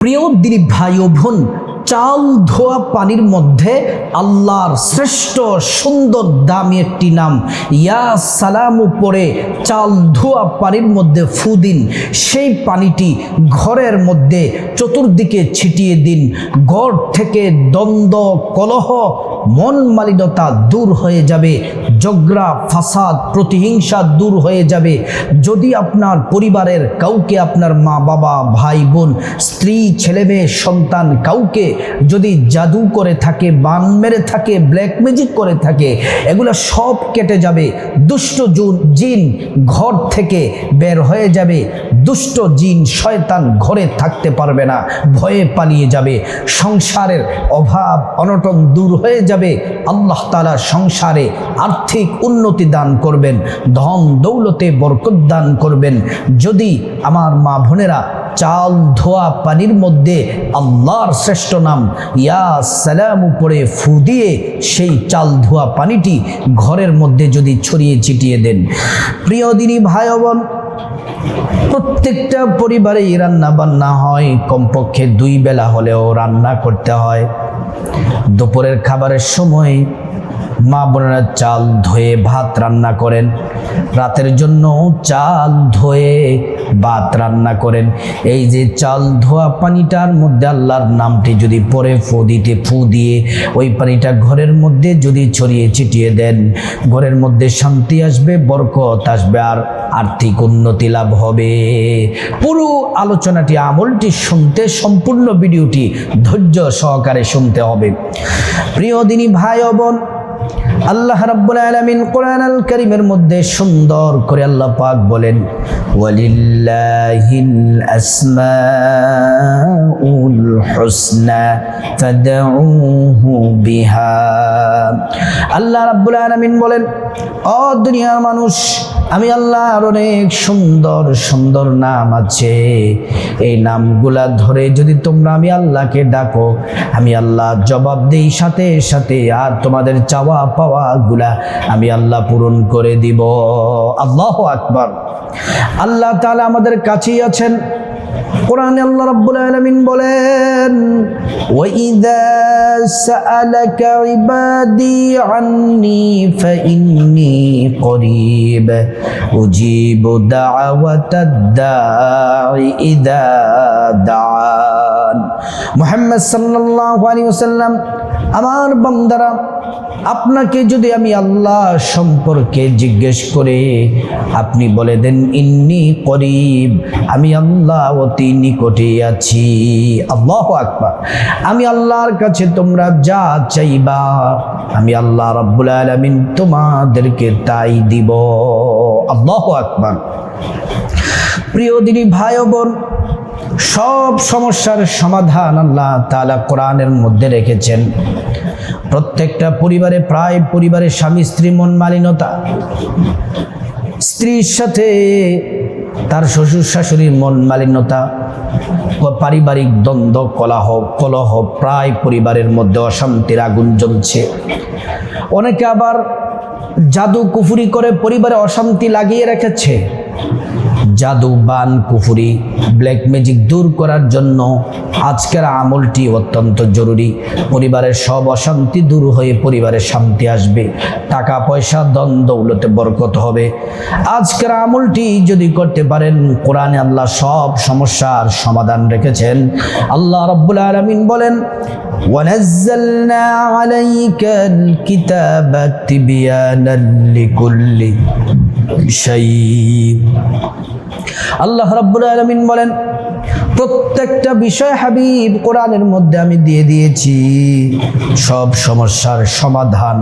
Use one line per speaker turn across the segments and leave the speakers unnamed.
প্রিয় দিলীপ ভাই ও বোন চাল ধোয়া পানির মধ্যে আল্লাহর শ্রেষ্ঠ সুন্দর দামি একটি নাম, ইয়া সালাম উপরে চাল ধোয়া পানির মধ্যে ফু দিন। সেই পানিটি ঘরের মধ্যে চতুর্দিকে ছিটিয়ে দিন। ঘর থেকে দ্বন্দ্ব, কলহ, মন মালিনতা দূর হয়ে যাবে। জগরা ফাসাদ, প্রতিহিংসা দূর হয়ে যাবে। যদি আপনার পরিবারের কাউকে আপনার মা বাবা ভাই বোন স্ত্রী ছেলে মেয়ে সন্তান কাউকে যদি জাদু করে থাকে, বান মেরে থাকে ব্ল্যাক ম্যাজিক করে থাকে, এগুলো সব কেটে যাবে, দুষ্ট জুন ঘর থেকে বের হয়ে যাবে, দুষ্ট জিন শয়তান ঘরে থাকতে পারবে না, ভয়ে পালিয়ে যাবে, সংসারের অভাব, অনটন দূর হয়ে যাবে, আল্লাহ তালা সংসারে আর্থিক উন্নতি দান করবেন, ধন দৌলতে বরকত দান করবেন, যদি আমার মা বোনেরা চাল, ধোয়া, পানির মধ্যে আল্লাহর শ্রেষ্ঠ নাম। ইয়া সালাম উপরে ফু দিয়ে সেই চাল ধোয়া পানিটি ঘরের মধ্যে যদি ছড়িয়ে ছিটিয়ে দেন। প্রিয় দিনী ভাই বোন প্রত্যেকটা পরিবারে রান্না বান্না হয়। কমপক্ষে দুই বেলা হলেও রান্না করতে হয়। দুপুরের খাবারের সময় মা বোনেরা চাল ধুয়ে ভাত রান্না করেন। রাতের জন্য চাল ধুয়ে ভাত রান্না করেন। এই যে চাল ধোয়া পানিটার মধ্যে আল্লাহর নামটি যদি পরে ফু দিতে ফু দিয়ে ওই পানিটা ঘরের মধ্যে যদি ছড়িয়ে ছিটিয়ে দেন, ঘরের মধ্যে শান্তি আসবে, বরকত আসবে আর আর্থিক উন্নতি লাভ হবে। পুরো আলোচনাটি, আমলটি শুনতে, সম্পূর্ণ ভিডিওটি ধৈর্য সহকারে শুনতে হবে। প্রিয় দিনী ভাই বোন আল্লাহ রাব্বুল আলামিন কোরআন আল কারীমের মধ্যে সুন্দর করে আল্লাহ পাক বলেন, ওয়ালিল্লাহিল আসমাউল হুসনা ফাদউহু বিহা। আল্লাহ রাব্বুল আলামিন বলেন ও দুনিয়ার মানুষ, আমি আল্লাহর অনেক সুন্দর সুন্দর নাম আছে। এই নামগুলা ধরে যদি তোমরা আমি আল্লাহকে ডাকো, আমি আল্লাহ জবাব দেই সাথে সাথে আর তোমাদের চাওয়া পাওয়া গুলা আমি আল্লাহ পূরণ করে দিব। আল্লাহ আকবার। আল্লাহ তাআলা আমাদের কাছেই আছেন। কোরআনে আল্লাহ রাব্বুল আলামিন বলেন ওয়াইদা সাআলাকা ইবাদি আন্নি ফাইন্নি করিব। উজিবু দাওয়াতাদ দাঈ ইদা দাআন। মুহাম্মদ সাল্লাল্লাহু আলাইহি ওয়াসাল্লাম, আমার বান্দারা আপনাকে যদি আমি আল্লাহ সম্পর্কে জিজ্ঞেস করে, আপনি বলে দেন, ইন্নি করিব, আমি আল্লাহ অতি নিকটে আছি। আল্লাহ আকবার। আমি আল্লাহর কাছে তোমরা যা চাইবা, আমি আল্লাহ রব্বুল আলমিন তোমাদেরকে তাই দিব। আল্লাহ আকবার। প্রিয় দিনী ভাই বোন সব সমস্যার সমাধান আল্লাহ তালা কোরআনের মধ্যে রেখেছেন। প্রত্যেকটা পরিবারে প্রায় পরিবারে স্বামী, স্ত্রী মন মালিনতা। স্ত্রীর সাথে তার শ্বশুর, শাশুড়ির মন মালিন্যতা পারিবারিক দ্বন্দ্ব, কলাহ, কলহ প্রায় পরিবারের মধ্যে অশান্তির আগুন জ্বলছে। অনেকে আবার জাদু কুফুরি করে পরিবারে অশান্তি লাগিয়ে রেখেছে। জাদু বান কুফুরি ব্ল্যাক ম্যাজিক দূর করার জন্য আজকের আমলটি অত্যন্ত জরুরি পরিবারের সব অশান্তি দূর হয়ে পরিবারের শান্তি আসবে টাকা পয়সা দ্বন্দ্ব দৌলতে বরকত হবে আজকের আমলটি যদি করতে পারেন কোরআনে আল্লাহ সব সমস্যার সমাধান রেখেছেন আল্লাহ রব্বুল আলমিন বলেন ونزلنا عليك الكتاب تبيانا لكل شيء আল্লাহ রাব্বুল আলামিন বলেন, প্রত্যেকটা বিষয় হাবিব কোরআনের মধ্যে আমি দিয়ে দিয়েছি। সব সমস্যার সমাধান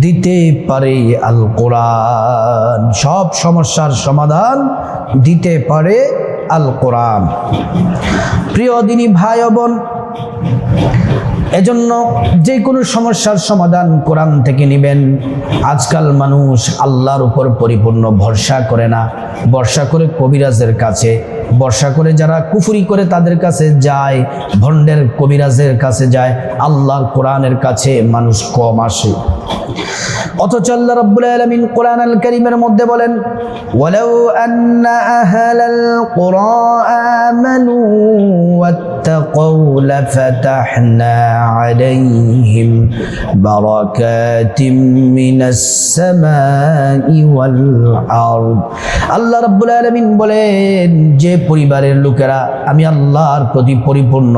দিতে পারে আল কোরআন সব সমস্যার সমাধান দিতে পারে আল কোরআন প্রিয় দিনী ভাই বোন এজন্য যে কোনো সমস্যার সমাধান কোরআন থেকে নেবেন। আজকাল মানুষ আল্লাহর উপর পরিপূর্ণ ভরসা করে না। বর্ষা করে কবিরাজের কাছে বর্ষা করে যারা কুফুরি করে তাদের কাছে যায়, ভণ্ডের কবিরাজের কাছে যায়। আল্লাহর কোরআনের কাছে মানুষ কম আসে। অথচ আল্লাহ রাব্বুল আলামিন কোরআন আল কারীমের মধ্যে বলেন, ওয়ালাউ আন্না আহলাল কুরা আমানু ওয়াত্তাকাউ লাফাতাহনা আলাইহিম বারাকাতিম মিনাস সামাই ওয়াল আরদ। আল্লাহ রাব্বুল আলামিন বলেন, যে পরিবারের লোকেরা আমি আল্লাহর প্রতি পরিপূর্ণ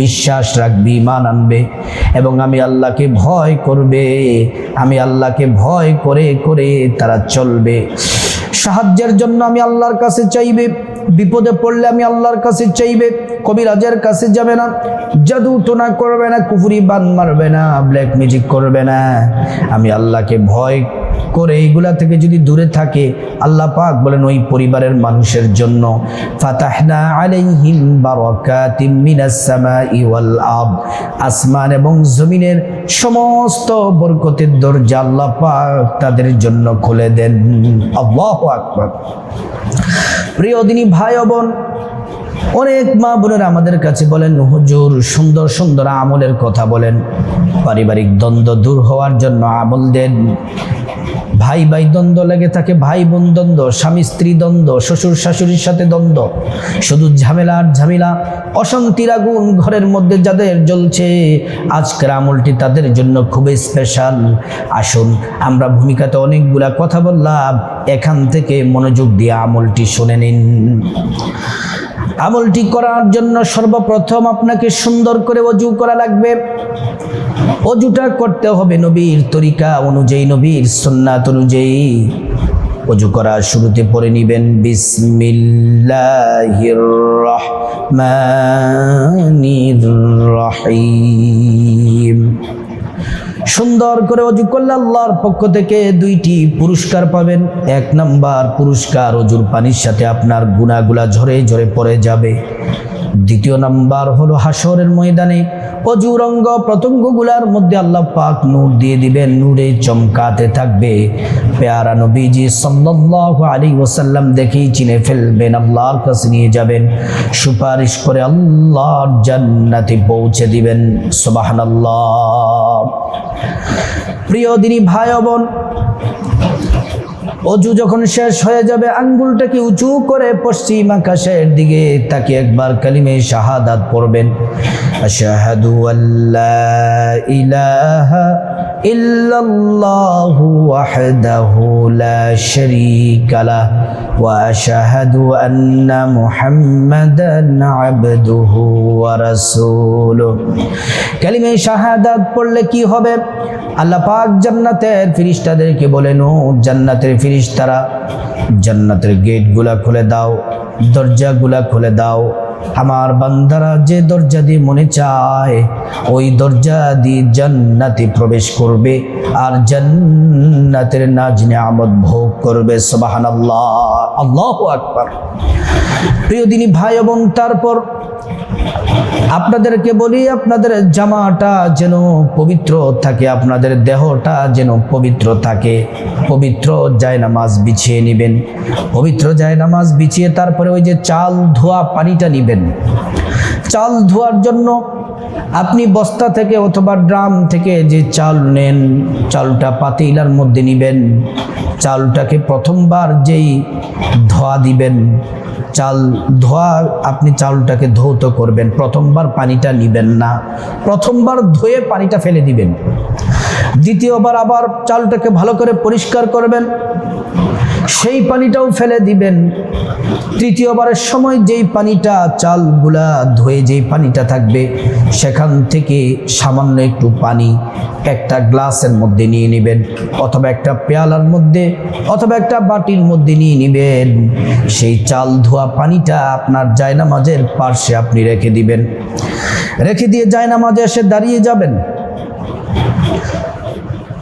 বিশ্বাস রাখবে, ঈমান আনবে এবং আমি আল্লাহকে ভয় করবে, আমি আল্লাহকে ভয় করে করে তারা চলবে। সাহায্যের জন্য আমি আল্লাহর কাছে চাইবে। বিপদে পড়লে আমি আল্লাহর কাছে চাইবে, কবিরাজের কাছে যাবে না। জাদু টোনা করবে না, কুফুরি বান মারবে না ব্ল্যাক ম্যাজিক করবে না। আমি আল্লাহকে ভয় করে এইগুলা থেকে যদি দূরে থাকে, আল্লাহ পাক বলেন ওই পরিবারের মানুষের জন্য, ফাতাহনা আলাইহিম বারাকাতিম মিনাস সামাই ওয়াল আব আসমান এবং জমিনের সমস্ত বরকতের দরজা আল্লাহ পাক তাদের জন্য খুলে দেন। আল্লাহু আকবার। প্রিয় দিনী ভাই বোন অনেক মা বোনেরা আমাদের কাছে বলেন, হুজুর, সুন্দর সুন্দর আমলের কথা বলেন। পারিবারিক দ্বন্দ্ব দূর হওয়ার জন্য আমল দেন ভাই ভাই দ্বন্দ্ব লেগে থাকে, ভাই বোন দ্বন্দ্ব, স্বামী স্ত্রী দ্বন্দ্ব, শ্বশুর শাশুড়ির সাথে দ্বন্দ্ব। শুধু ঝামেলা আর ঝামেলা, অশান্তির আগুন ঘরের মধ্যে যাদের জ্বলছে, আজকের আমলটি তাদের জন্য খুবই স্পেশাল আসুন, আমরা ভূমিকাতে অনেকগুলা কথা বললাম, এখান থেকে মনোযোগ দিয়ে আমলটি শুনে নিন। আমলটি করার জন্য সর্বপ্রথম আপনাকে সুন্দর করে অজু করা লাগবে। অজুটা করতে হবে নবীর তরিকা অনুযায়ী, নবীর সুন্নাত অনুযায়ী। অজু করা শুরুতে পড়ে নিবেন, বিসমিল্লাহির রহমানির রহিম। সুন্দর করে অজু করলে আল্লাহর পক্ষ থেকে দুইটি পুরস্কার পাবেন। এক নাম্বার পুরস্কার অজুর পানির সাথে আপনার গুণাগুলা ঝরে ঝরে পড়ে যাবে। দ্বিতীয় নাম্বার হলো হাসরের ময়দানে অজুর অঙ্গ মধ্যে আল্লাহ পাক নূর দিয়ে দিবেন, নূরে চমকাতে থাকবে। পেয়ারা নবীজি সাল্লাল্লাহু আলাইহি ওয়াসাল্লাম দেখেই চিনে ফেলবেন, আল্লাহর কাছে নিয়ে যাবেন। সুপারিশ করে আল্লাহর জান্নাতে পৌঁছে দিবেন। সুবহানাল্লাহ। প্রিয় দিনী ভাই বোন, অজু যখন শেষ হয়ে যাবে আঙ্গুলটাকে উঁচু করে পশ্চিম আকাশের দিকে তাকে একবার কালিমে শাহাদাত পড়বেন? আশাহাদু আল্লা ইলাহা ওয়াহদাহু লা শারীকা লাহ ওয়া আশহাদু আন্না মুহাম্মাদান আবদুহু ওয়া রাসূলুহু। কালিমে শাহাদাত পড়লে কি হবে? আল্লাহ পাক জান্নাতের ফিরিস্তাদেরকে বলেন ও জান্নাতের ফিরিস্তারা জান্নাতের গেটগুলা খুলে দাও, দরজাগুলা খুলে দাও আমার বান্দারা যে দরজা দিয়ে মনে চায়, ওই দরজা দিয়ে জান্নাতে প্রবেশ করবে আর জান্নাতের নাজ আমদ ভোগ করবে সবাহান আল্লাহ আল্লাহ আকবার। প্রিয় দিনী ভাই এবং তারপর আপনাদেরকে বলি, আপনাদের জামাটা যেন পবিত্র থাকে, আপনাদের দেহটা যেন পবিত্র থাকে। পবিত্র জায়নামাজ বিছিয়ে নেবেন, পবিত্র জায়নামাজ বিছিয়ে তারপরে ওই যে চাল ধোয়া পানিটা নেবেন। চাল ধোয়ার জন্য আপনি বস্তা থেকে অথবা ড্রাম থেকে যে চাল নেন, চালটা পাতিলার মধ্যে নিবেন, চালটাকে প্রথমবার যেই ধোয়া দিবেন, চাল ধোয়া আপনি চালটাকে ধৌত করবেন। প্রথমবার পানিটা নিবেন না। প্রথমবার ধুয়ে পানিটা ফেলে দিবেন। দ্বিতীয়বার আবার চালটাকে ভালো করে পরিষ্কার করবেন। সেই পানিটাও ফেলে দিবেন। তৃতীয়বারের সময় যেই পানিটা চালগুলা ধুয়ে যেই পানিটা থাকবে, সেখান থেকে সামান্য একটু পানি একটা গ্লাসের মধ্যে নিয়ে নেবেন, অথবা একটা পেয়ালার মধ্যে, অথবা একটা বাটির মধ্যে নিয়ে নেবেন। সেই চাল ধোয়া পানিটা আপনার জায়নামাজের পার্শ্বে আপনি রেখে দিবেন। রেখে দিয়ে জায়নামাজে এসে দাঁড়িয়ে যাবেন।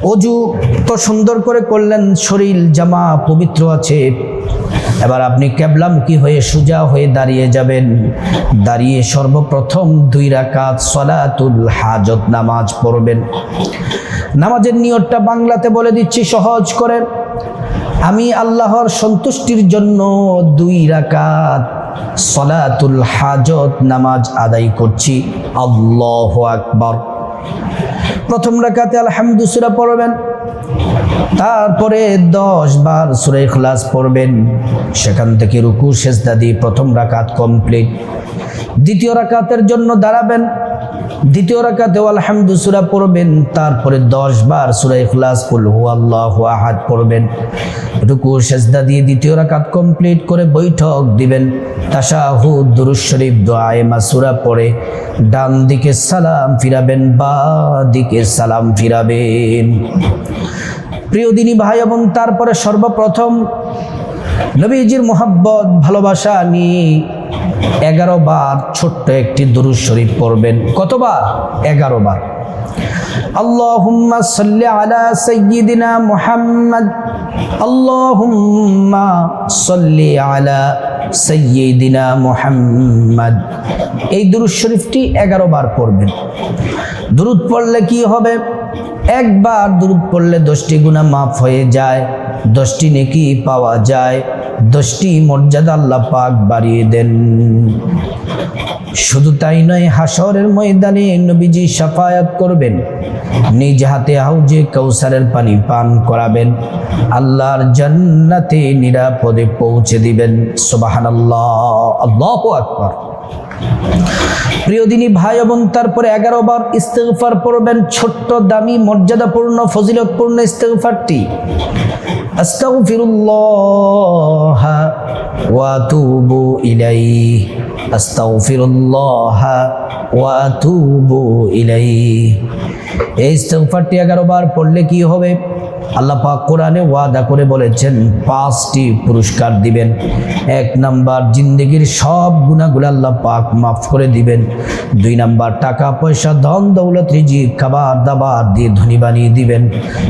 অজু তো সুন্দর করে করলেন, শরীর জামা পবিত্র আছে। এবার আপনি ক্যাবলামুখী হয়ে সোজা হয়ে দাঁড়িয়ে যাবেন। দাঁড়িয়ে সর্বপ্রথম দুই রাকাত সলাতুল হাজত নামাজ পড়বেন। নামাজের নিয়তটা বাংলাতে বলে দিচ্ছি, সহজ করে। আমি আল্লাহর সন্তুষ্টির জন্য দুই রাকাত সলাতুল হাজত নামাজ আদায় করছি। আল্লাহ আকবর। প্রথম রাকাতে আলহামদুসুরা পড়বেন, তারপরে দশ বার সুরে ইখলাস পড়বেন। সেখান থেকে রুকু শেষদাদি প্রথম রাকাত কমপ্লিট দ্বিতীয় রাকাতের জন্য দাঁড়াবেন। দ্বিতীয় রাকাতে আলহামদু সুরা পড়বেন, তারপরে দশ বার সুরা ইখলাস কুল হু আল্লাহ আহাদ পড়বেন। রুকু সেজদা দিয়ে দ্বিতীয় রাকাত কমপ্লিট করে বৈঠক দিবেন। তাশাহুদ দুরুজ শরীফ দোয়ায়ে মাসুরা পড়ে ডান দিকে সালাম ফিরাবেন, বা দিকে সালাম ফিরাবেন। প্রিয় দিনী ভাই এবং তারপরে সর্বপ্রথম নবীজির মোহাব্বত, ভালোবাসা নিয়ে এগারো বার ছোট্ট একটি দুরুজ শরীফ পড়বেন। কতবার? এগারো বার। আল্লাহুম্মা সাল্লি আলা সাইয়্যিদিনা মুহাম্মদ। আল্লাহুম্মা সাল্লি আলা সাইয়্যিদিনা মুহাম্মদ। এই দুরুজ শরীফটি এগারো বার পড়বেন। দুরুদ পড়লে কি হবে? একবার দুরুদ পড়লে দশটি গুণা মাফ হয়ে যায়, দশটি নেকি পাওয়া যায়, দশটি মর্যাদা আল্লাহ পাক বাড়িয়ে দেন। শুধু তাই নয় হাসরের ময়দানে নবীজি সাফায়াত করবেন, নিজ হাতে হাউজে কৌসারের পানি পান করাবেন, আল্লাহর জান্নাতে নিরাপদে পৌঁছে দিবেন। সুবাহান আল্লাহ আল্লাহ আকবর। প্রিয় দিনী ভাই এবং তারপরে এগারো বার ইস্তেগফার পড়বেন ছোট্ট, দামি, মর্যাদাপূর্ণ, ফজিলতপূর্ণ ইলাইহি। এই ইস্তেগফারটি এগারো বার পড়লে কি হবে? আল্লাহ পাক কোরআনে ওয়াদা করে বলেছেন, পাঁচটি পুরস্কার দিবেন। এক নাম্বার, জিন্দগির সব গুণাগুলো আল্লাহ পাক মাফ করে দিবেন। দুই নাম্বার, টাকা, পয়সা, ধন, দৌলত রিজি খাবার, দাবার দিয়ে ধনী বানিয়ে দিবেন।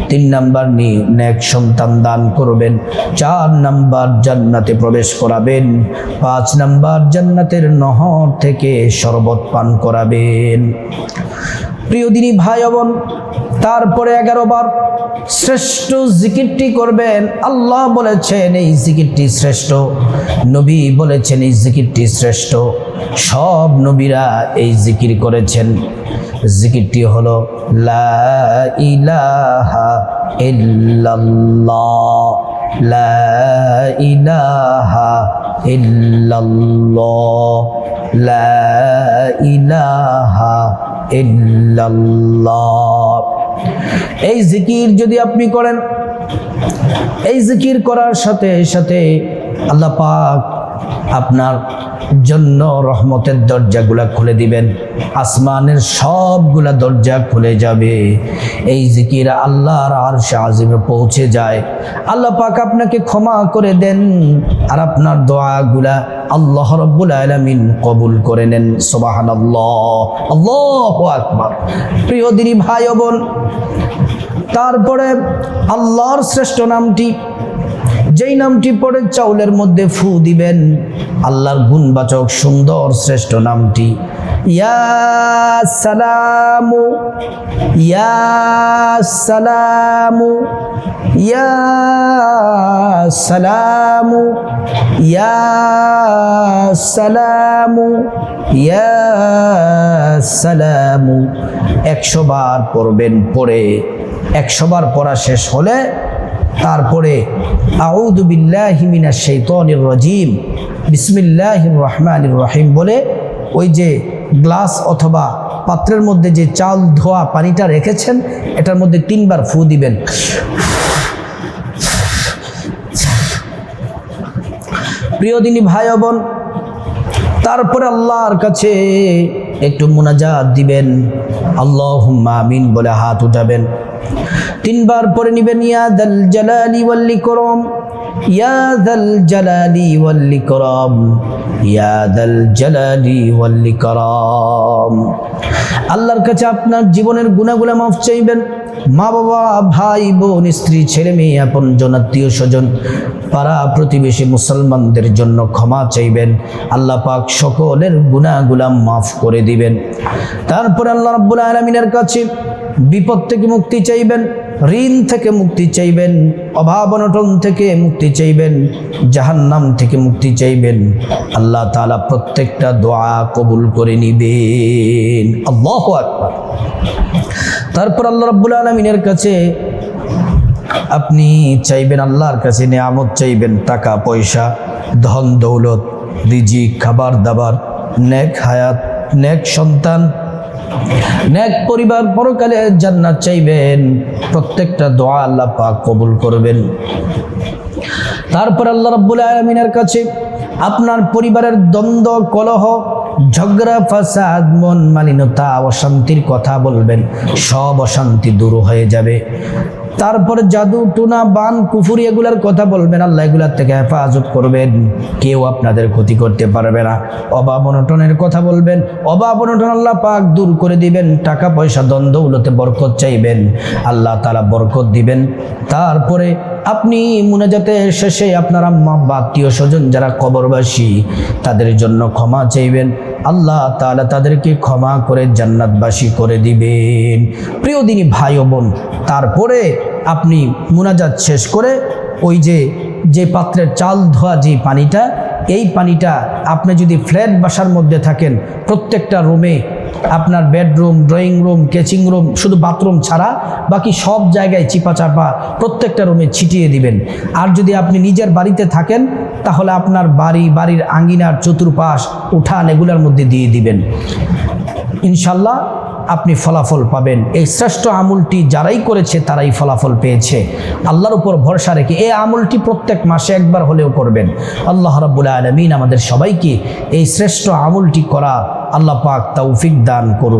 তিন নাম্বার নিয়ে নেক সন্তান দান করবেন। চার নাম্বার, জান্নাতে প্রবেশ করাবেন। পাঁচ নাম্বার, জান্নাতের নহর থেকে শরবত পান করাবেন। প্রিয় দিনী ভাই বোন তারপরে এগারো বার শ্রেষ্ঠ জিকিরটি করবেন। আল্লাহ বলেছেন, এই জিকিরটি শ্রেষ্ঠ। নবী বলেছেন, এই জিকিরটি শ্রেষ্ঠ। সব নবীরা এই জিকির করেছেন। জিকিরটি হলো, লা ইলাহা ইল্লাল্লাহ। লা লা ইলাহা ইল্লাল্লাহ। এই জিকির যদি আপনি করেন এই জিকির করার সাথে সাথে আল্লাহ পাক আপনার জন্য রহমতের দরজাগুলা খুলে দিবেন। আসমানের সবগুলা দরজা খুলে যাবে। এই জিকির আল্লাহর আর আজিমে পৌঁছে যায়। আল্লাহ পাক আপনাকে ক্ষমা করে দেন আর আপনার দোয়াগুলা আল্লাহ রব্বুল আলমিন কবুল করে নেন। সোবাহান আল্লাহ আল্লাহ আকবার। প্রিয় দিনী ভাই বোন, তারপরে আল্লাহর শ্রেষ্ঠ নামটি যেই নামটি পড়ে চাউলের মধ্যে ফু দিবেন, আল্লাহর গুণবাচক, সুন্দর, শ্রেষ্ঠ নামটি। ইয়া সালামু ইয়া সালামু ইয়া সালামু ইয়া সালামু ইয়া সালামু। একশো বার পড়বেন, পড়ে একশো বার পড়া শেষ হলে তারপরে আউদু বিল্লাহি মিনাশ শাইতানির রাজিম বিসমিল্লাহির রহমানির রহিম বলে ওই যে গ্লাস অথবা পাত্রের মধ্যে যে চাল ধোয়া পানিটা রেখেছেন, এটার মধ্যে তিনবার ফু দিবেন। প্রিয় দিনী ভাই বোন, তারপরে আল্লাহর কাছে একটু মুনাজাত দিবেন। আল্লাহ আমিন বলে হাত উঠাবেন। তিনবার পরে নিবেন ইয়াদাল জালালি ওয়াল্লি করম ইয়াদাল জালালি ওয়াল্লি করম ইয়াদাল জালালি আল্লাহর কাছে আপনার জীবনের গুণাগুলা মাফ চাইবেন। মা বাবা, ভাই, বোন, স্ত্রী, ছেলে মেয়ে, আপন জনাত্মীয় স্বজন, পাড়া প্রতিবেশী মুসলমানদের জন্য ক্ষমা চাইবেন। আল্লাহ পাক সকলের গুণাগুলা মাফ করে দিবেন। তারপরে আল্লাহ রাব্বুল আলমিনের কাছে বিপদ থেকে মুক্তি চাইবেন। ঋণ থেকে মুক্তি চাইবেন, অভাব অনটন থেকে মুক্তি চাইবেন, জাহান্নাম থেকে মুক্তি চাইবেন। আল্লাহ তাআলা প্রত্যেকটা দোয়া কবুল করে নিবেন। আল্লাহ আকবার। তারপর আল্লাহ রাব্বুল আলমিনের কাছে আপনি চাইবেন আল্লাহর কাছে নিয়ামত, চাইবেন টাকা, পয়সা, ধন, দৌলত, রিজিক, খাবার দাবার, নেক হায়াত, নেক সন্তান নেক পরিবার পরকালে জান্নাত চাইবেন, প্রত্যেকটা দোয়া আল্লাহ পাক কবুল করবেন। তারপর আল্লাহ রাব্বুল আলমিনের কাছে আপনার পরিবারের দ্বন্দ্ব, কলহ, ঝগড়া, ফাসাদ, মন মালিনতা অশান্তির কথা বলবেন। সব অশান্তি দূর হয়ে যাবে। তারপর জাদু টুনা বান, কুফুরি এগুলার কথা বলবেন, আল্লাহ এগুলার থেকে হেফাজত করবেন। কেউ আপনাদের ক্ষতি করতে পারবে না। অভাব অনটনের কথা বলবেন। অভাব অনটন আল্লাহ পাক দূর করে দিবেন। টাকা পয়সা দ্বন্দ্ব উলোতে বরকত চাইবেন। আল্লাহ তারা বরকত দিবেন। তারপরে আপনি মুনাজাতের শেষে আপনার আম্মা বা আত্মীয় স্বজন যারা কবরবাসী, তাদের জন্য ক্ষমা চাইবেন। আল্লাহ তাআলা তাদেরকে ক্ষমা করে জান্নাতবাসী করে দিবেন। প্রিয় দিনী ভাই বোন, তারপরে আপনি মুনাজাত শেষ করে ওই যে যে পাত্রের চাল ধোয়া যে পানিটা, এই পানিটা আপনি যদি ফ্ল্যাট বাসার মধ্যে থাকেন, প্রত্যেকটা রুমে আপনার bedroom drawing room kitchen room শুধু বাথরুম ছাড়া বাকি সব জায়গায় চিপা চাপা প্রত্যেকটা রুমে ছিটিয়ে দিবেন। আর যদি আপনি নিজের বাড়িতে থাকেন, তাহলে আপনার বাড়ি, বাড়ির আঙ্গিনার চতুর্পাশ, উঠান এগুলোর মধ্যে দিয়ে দিবেন। ইনশাল্লাহ আপনি ফলাফল পাবেন। এই শ্রেষ্ঠ আমুলটি যারাই করেছে, তারাই ফলাফল পেয়েছে। আল্লাহর উপর ভরসা রেখে এই আমুলটি প্রত্যেক মাসে একবার হলেও করবেন। আল্লাহ রাব্বুল আলমিন আমাদের সবাইকে এই শ্রেষ্ঠ আমুলটি করা আল্লাহ পাক তৌফিক দান করুন।